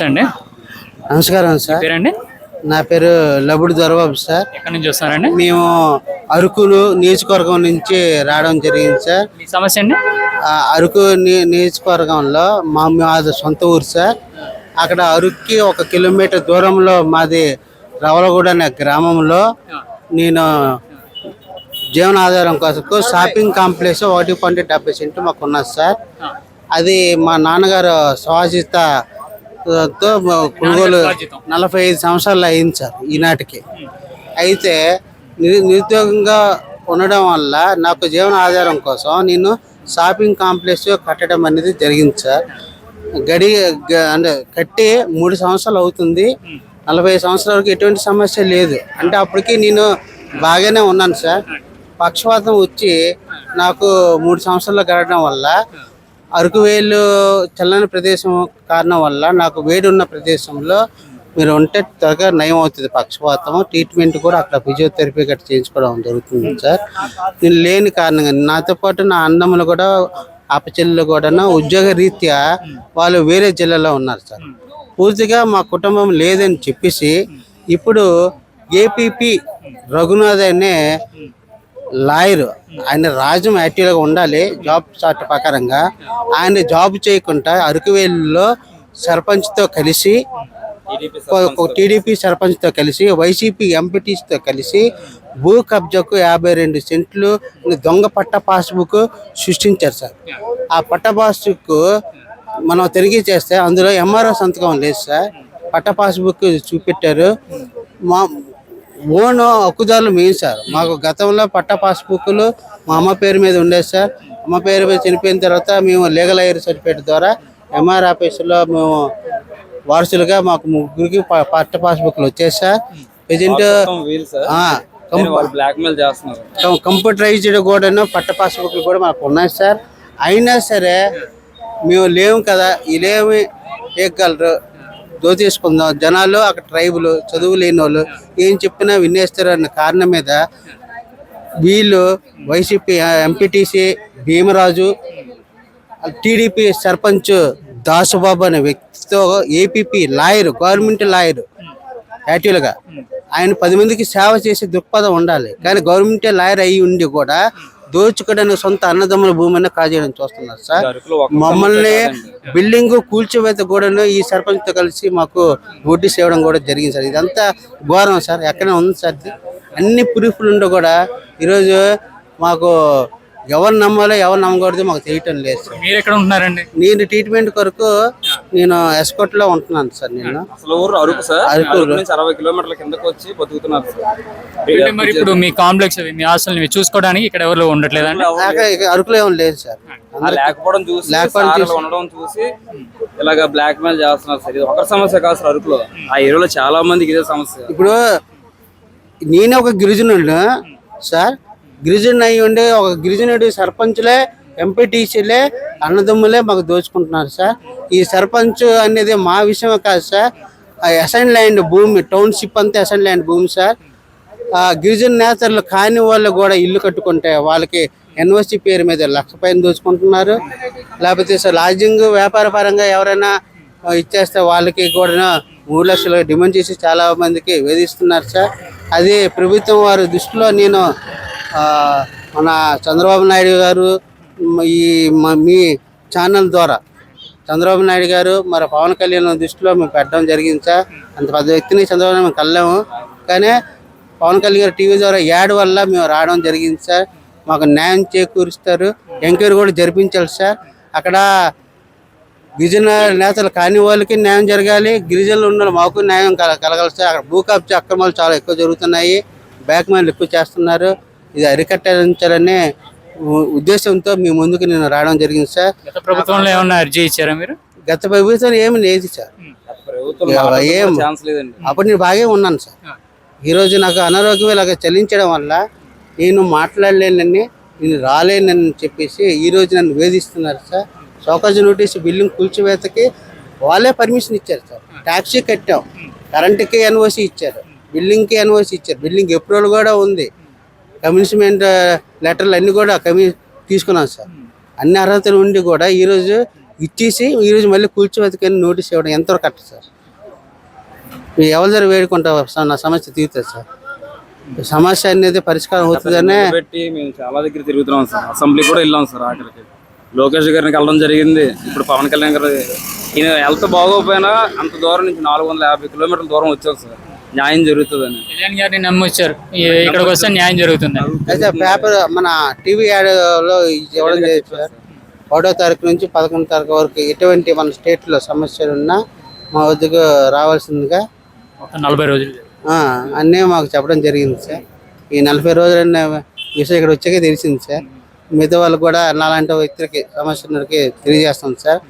నమస్తే అండి. నమస్కారం సార్. పేరండి? నా పేరు లబుడు దొరబాబు సార్. ఎక్కడి నుంచి వస్తున్నారండి? మేము అరకులు నియోజకవర్గం నుంచి రావడం జరిగింది సార్. మీ సమస్య అండి? అరకు నియోజకవర్గంలో మా మాది సొంత ఊరు సార్. అక్కడ అరకుకి ఒక కిలోమీటర్ దూరంలో మాది రవలగూడ అనే గ్రామంలో నేను జీవనాధారం కోసం షాపింగ్ కాంప్లెక్స్ ఒకటి పాయింట్ డెబ్బై సెంట్లు మాకు ఉన్నది సార్ అది మా నాన్నగారు స్వాజిత తో కొనుగోలు. నలభై ఐదు సంవత్సరాలు అయింది సార్ ఈనాటికి అయితే నిరుద్యోగంగా ఉండడం వల్ల నాకు జీవన ఆధారం కోసం నేను షాపింగ్ కాంప్లెక్స్ కట్టడం అనేది జరిగింది సార్. గడి అంటే కట్టి మూడు సంవత్సరాలు అవుతుంది. నలభై సంవత్సరాల వరకు ఎటువంటి సమస్య లేదు. అంటే అప్పటికి నేను బాగానే ఉన్నాను సార్. పక్షవాతం వచ్చి నాకు మూడు సంవత్సరాలు గడవడం వల్ల అరకు వేలు చల్లని ప్రదేశం కారణం వల్ల నాకు వేడి ఉన్న ప్రదేశంలో మీరు ఉంటే త్వరగా నయం అవుతుంది పక్షపాతం ట్రీట్మెంట్ కూడా అక్కడ ఫిజియోథెరపీ గట్రా చేయించుకోవడం జరుగుతుంది సార్. నేను లేని కారణంగా నాతో పాటు నా అన్నములు కూడా అపచెల్లు కూడా ఉద్యోగ రీత్యా వాళ్ళు వేరే జిల్లాలో ఉన్నారు సార్. పూర్తిగా మా కుటుంబం లేదని చెప్పేసి ఇప్పుడు ఏపీపీ రఘునాథ్ అనే లాయర్. ఆయన రాజ్యం యాక్టివ్గా ఉండాలి జాబ్ చార్ట్ ప్రకారంగా. ఆయన జాబ్ చేయకుండా అరకువేలులో సర్పంచ్తో కలిసి టీడీపీ సర్పంచ్తో కలిసి వైసీపీ ఎంపీటీస్తో కలిసి భూ కబ్జాకు యాభై రెండు సెంట్లు దొంగ పట్ట పాస్బుక్ సృష్టించారు సార్. ఆ పట్ట పాస్బుక్ మనం తిరిగి చేస్తే అందులో ఎంఆర్ఓ సంతకం లేదు సార్. పట్ట పాస్బుక్ చూపెట్టారు. మా ఓన్ హక్కుదారులు మేము సార్. మాకు గతంలో పట్ట పాస్బుక్లు మా అమ్మ పేరు మీద ఉండేది సార్. అమ్మ పేరు మీద చనిపోయిన తర్వాత మేము లీగల్ ఐర్ సర్టిఫికేట్ ద్వారా. ఎంఆర్ ఆఫీసులో మేము వారసులుగా మాకు ముగ్గురికి పట్ట పాస్బుక్లు వచ్చాయి సార్. ప్రజెంట్ కంప్యూటరైజ్డ్ కూడా పట్ట పాస్బుక్లు కూడా మాకు ఉన్నాయి సార్. అయినా సరే మేము లేము కదా. ఈ లేమి చేయగలరు దోచేసుకుందాం. జనాలు అక్కడ ట్రైబులు చదువు లేని వాళ్ళు ఏం చెప్పినా వినేస్తారు అన్న కారణం మీద వీళ్ళు YCP MPTC Bhimaraju TDP sarpanch Dasubabu అనే వ్యక్తితో ఏపీపీ లాయర్ గవర్నమెంట్ లాయర్ యాక్చువల్గా ఆయన పది మందికి సేవ చేసే దృక్పథం ఉండాలి. కానీ గవర్నమెంటే లాయర్ అయ్యి ఉండి కూడా దోచుకోవడానికి సొంత అన్నదమ్ముల భూమిని కాజేయడం చూస్తున్నారు సార్. మమ్మల్ని బిల్డింగ్ కూల్చివేత కూడా ఈ సర్పంచ్తో కలిసి మాకు నోటీస్ ఇవ్వడం కూడా జరిగింది సార్. ఇదంతా ఘోరం సార్. ఎక్కడ ఉంది సార్? అన్ని ప్రూఫ్లు ఉండి కూడా ఈరోజు మాకు ఎవరు నమ్మాలో ఎవరు నమ్మకూడదు మాకు తెలియటం లేదు సార్. మీరు ఎక్కడ ఉంటున్నారండి? నేను ట్రీట్మెంట్ కొరకు నేను ఎస్కోట్లో ఉంటున్నాను సార్ నేను. అసలు ఊరు అరుకు సార్? అరకు. నుంచి అరవై కిలోమీటర్ల కిందకు వచ్చి బతుకుతున్నారు సార్. అంటే మరి ఇప్పుడు మీ కాంప్లెక్స్ అవి మీ ఆస్తులు చూసుకోవడానికి ఇక్కడ ఎవరు ఉండట్లేదండి? నాకు ఇక అరకులో ఏం లేదు సార్. లేకపోవడం చూసి లేకపోవడం ఉండడం చూసి ఇలాగ బ్లాక్ మెయిల్ చేస్తున్నారు సార్. ఇది ఒకరి సమస్య కాదు సార్ అరకులో. ఆ ఏరియాలో చాలా మందికి ఇదే సమస్య. ఇప్పుడు నేనే ఒక గిరిజనుడు సార్. గిరిజనుడు అయి ఉండి ఒక గిరిజనుడు సర్పంచ్లే ఎంపీటీసీలే అన్నదమ్ములే మాకు దోచుకుంటున్నారు సార్. ఈ సర్పంచ్ అనేది మా విషయం కాదు సార్. అసైన్ ల్యాండ్ భూమి టౌన్షిప్ అంతా అసైన్ ల్యాండ్ భూమి సార్. ఆ గిరిజన నేతలు కాని వాళ్ళు కూడా ఇల్లు కట్టుకుంటే వాళ్ళకి ఎన్ఓసి పేరు మీద లక్ష పైన దోచుకుంటున్నారు. లేకపోతే సార్ లాడ్జింగ్ వ్యాపార పరంగా ఎవరైనా ఇచ్చేస్తే వాళ్ళకి కూడా మూడు లక్షలు డిమాండ్ చేసి చాలా మందికి వేధిస్తున్నారు సార్. అది ప్రభుత్వం వారి దృష్టిలో నేను మన చంద్రబాబు నాయుడు గారు ఈ మీ ఛానల్ ద్వారా చంద్రబాబు నాయుడు గారు మరి పవన్ కళ్యాణ్ దృష్టిలో మేము పెట్టడం జరిగింది సార్. అంత పెద్ద వ్యక్తిని చంద్రబాబు మేము కళ్ళాము కానీ పవన్ కళ్యాణ్ గారు టీవీ ద్వారా యాడ్ వల్ల మేము రావడం జరిగింది సార్. మాకు న్యాయం చేకూరుస్తారు. ఎంక్వైరీ కూడా జరిపించాలి సార్. అక్కడ గిరిజన నేతలు కాని వాళ్ళకి న్యాయం జరగాలి. గిరిజనులు ఉన్న వాళ్ళు మాకు న్యాయం కల- కలగాలి సార్. అక్కడ భూ కబ్జా అక్రమాలు చాలా ఎక్కువ జరుగుతున్నాయి. బ్యాక్ మ్యాన్లు ఎక్కువ చేస్తున్నారు. ఇది అరికట్టించాలని ఉద్దేశంతో మీ ముందుకు నేను రావడం జరిగింది సార్. గత ప్రభుత్వంలో ఏమన్నా అర్జీ ఇచ్చారా మీరు? గత ప్రభుత్వం ఏమి లేదు సార్. ఏం- అప్పుడు నేను బాగా ఉన్నాను సార్. ఈరోజు నాకు అనారోగ్యం ఇలాగ చలించడం వల్ల నేను మాట్లాడలేనని నేను రాలేనని చెప్పేసి ఈరోజు నన్ను వేధిస్తున్నారు sir. Show cause notice building కూల్చివేతకి వాళ్ళే పర్మిషన్ ఇచ్చారు సార్. ట్యాక్సీ కట్టాం. కరెంటుకి ఎన్ఓసి ఇచ్చారు. బిల్డింగ్కి ఎన్ఓసి ఇచ్చారు. బిల్డింగ్ అప్రూవల్ కూడా ఉంది. కమిషన్మెంట్ లెటర్లు అన్నీ కూడా కమి తీసుకున్నాం సార్. అన్ని అర్హతలు ఉండి కూడా ఈరోజు ఇచ్చేసి ఈరోజు మళ్ళీ కూర్చోబెట్టుకొని నోటీస్ ఇవ్వడం ఎంతవరకు కరెక్ట్ సార్? మీరు ఎవరి దగ్గర వేడుకుంటారు సార్ నా సమస్య తీరుతుంది సార్. సమస్య అనేది పరిష్కారం అవుతుందనే పెట్టి మేము చాలా దగ్గర తిరుగుతున్నాం సార్. అసెంబ్లీ కూడా వెళ్ళాం సార్ ఆఖరికి. లోకేష్ గారిని కలవడం జరిగింది. ఇప్పుడు పవన్ కళ్యాణ్ గారు ఈయన హెల్త్ బాగోకపోయినా అంత దూరం నుంచి నాలుగు వందల యాభై కిలోమీటర్ల దూరం వచ్చాం సార్. న్యాయం జరుగుతుందని. కళ్యాణ్ గారిని నమ్మొచ్చారు ఇక్కడికి వస్తే న్యాయం జరుగుతుంది. అయితే పేపర్ మన టీవీ యాడ్లో ఇవ్వడం జరిగింది సార్. ఒకటో తారీఖు నుంచి పదకొండు తారీఖు వరకు ఎటువంటి మన స్టేట్లో సమస్యలు ఉన్నా మా వద్దకు రావాల్సిందిగా నలభై రోజులు ఆ, అన్నీ మాకు చెప్పడం జరిగింది సార్. ఈ నలభై రోజులన్న విషయం ఇక్కడ వచ్చాకే తెలిసింది సార్. మిగతా వాళ్ళకి కూడా నాలాంటి వ్యక్తులకి సమస్యలకి తెలియజేస్తాం సార్.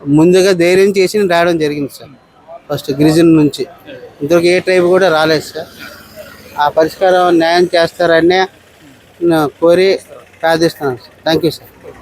ముందుగా ధైర్యం చేసి రావడం జరిగింది సార్. ఫస్ట్ గిరిజన నుంచి. ఇంతవరకు ఏ ట్రైబ్ కూడా రాలేదు సార్. ఆ పరిష్కారం న్యాయం చేస్తారని కోరి ప్రార్థిస్తున్నాను సార్. Thank you sir.